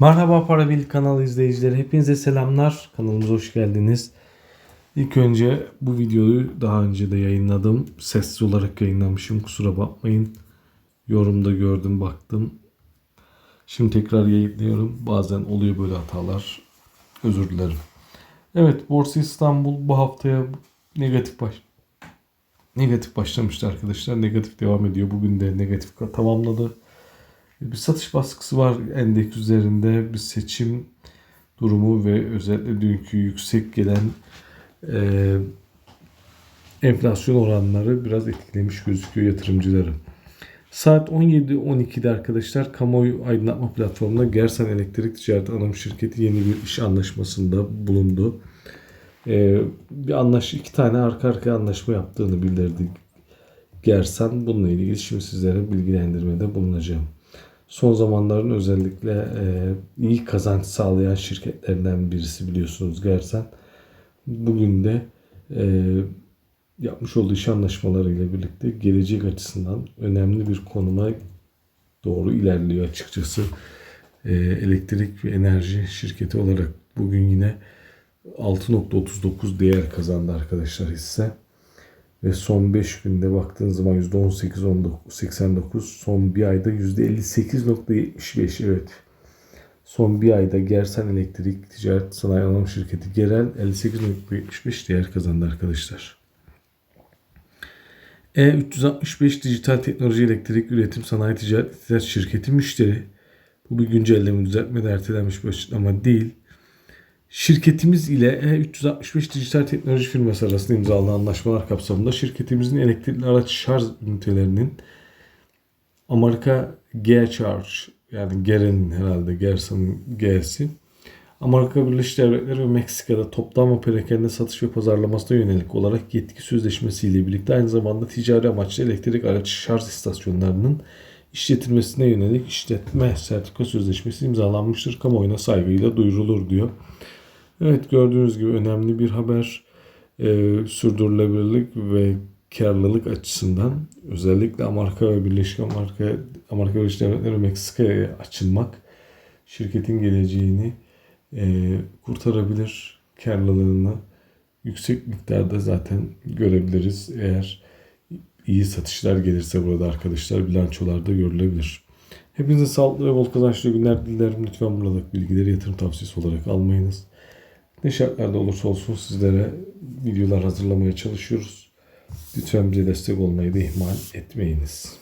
Merhaba Parabil kanalı izleyicileri. Hepinize selamlar. Kanalımıza hoş geldiniz. İlk önce bu videoyu daha önce de yayınladım. Sessiz olarak yayınlamışım. Kusura bakmayın. Yorumda gördüm baktım. Şimdi tekrar yayınlıyorum. Bazen oluyor böyle hatalar. Özür dilerim. Evet Borsa İstanbul bu haftaya negatif baş negatif başlamıştı arkadaşlar. Negatif devam ediyor. Bugün de negatif tamamladı. Bir satış baskısı var endeks üzerinde. Bir seçim durumu ve özellikle dünkü yüksek gelen e, enflasyon oranları biraz etkilemiş gözüküyor yatırımcıları. Saat 17.12'de arkadaşlar kamuoyu aydınlatma platformunda Gersen Elektrik Ticaret Anonim Şirketi yeni bir iş anlaşmasında bulundu. Ee, bir anlaş iki tane arka arkaya anlaşma yaptığını bildirdi Gersen. Bununla ilgili şimdi sizlere bilgilendirmede bulunacağım. Son zamanların özellikle e, iyi kazanç sağlayan şirketlerinden birisi biliyorsunuz Gersen. Bugün de e, yapmış olduğu iş anlaşmalarıyla birlikte gelecek açısından önemli bir konuma doğru ilerliyor açıkçası. E, elektrik ve enerji şirketi olarak bugün yine 6.39 değer kazandı arkadaşlar hisse. Ve son 5 günde baktığınız zaman %18.89 son bir ayda %58.75 evet. Son bir ayda Gersen Elektrik Ticaret Sanayi Anonim Şirketi Gerel 58.75 değer kazandı arkadaşlar. E365 Dijital Teknoloji Elektrik Üretim Sanayi Ticaret İhtiyaç Şirketi müşteri. Bu bir güncelleme düzeltme de ertelenmiş bir açıklama değil. Şirketimiz ile E365 Dijital Teknoloji firması arasında imzalanan anlaşmalar kapsamında şirketimizin elektrikli araç şarj ünitelerinin Amerika G-Charge yani Ger'in herhalde Gerson'ın G'si Amerika Birleşik Devletleri ve Meksika'da toplam ve perakende satış ve pazarlamasına yönelik olarak yetki sözleşmesiyle birlikte aynı zamanda ticari amaçlı elektrik araç şarj istasyonlarının işletilmesine yönelik işletme sertifika sözleşmesi imzalanmıştır. Kamuoyuna saygıyla duyurulur diyor. Evet gördüğünüz gibi önemli bir haber. Ee, sürdürülebilirlik ve karlılık açısından özellikle Amerika ve Birleşik Amerika, Amerika Birleşik Devletleri Meksika'ya açılmak şirketin geleceğini e, kurtarabilir. Karlılığını yüksek miktarda zaten görebiliriz. Eğer iyi satışlar gelirse burada arkadaşlar bilançolarda görülebilir. Hepinize sağlıklı ve bol kazançlı günler dilerim. Lütfen buradaki bilgileri yatırım tavsiyesi olarak almayınız. Ne şartlarda olursa olsun sizlere videolar hazırlamaya çalışıyoruz. Lütfen bize destek olmayı da ihmal etmeyiniz.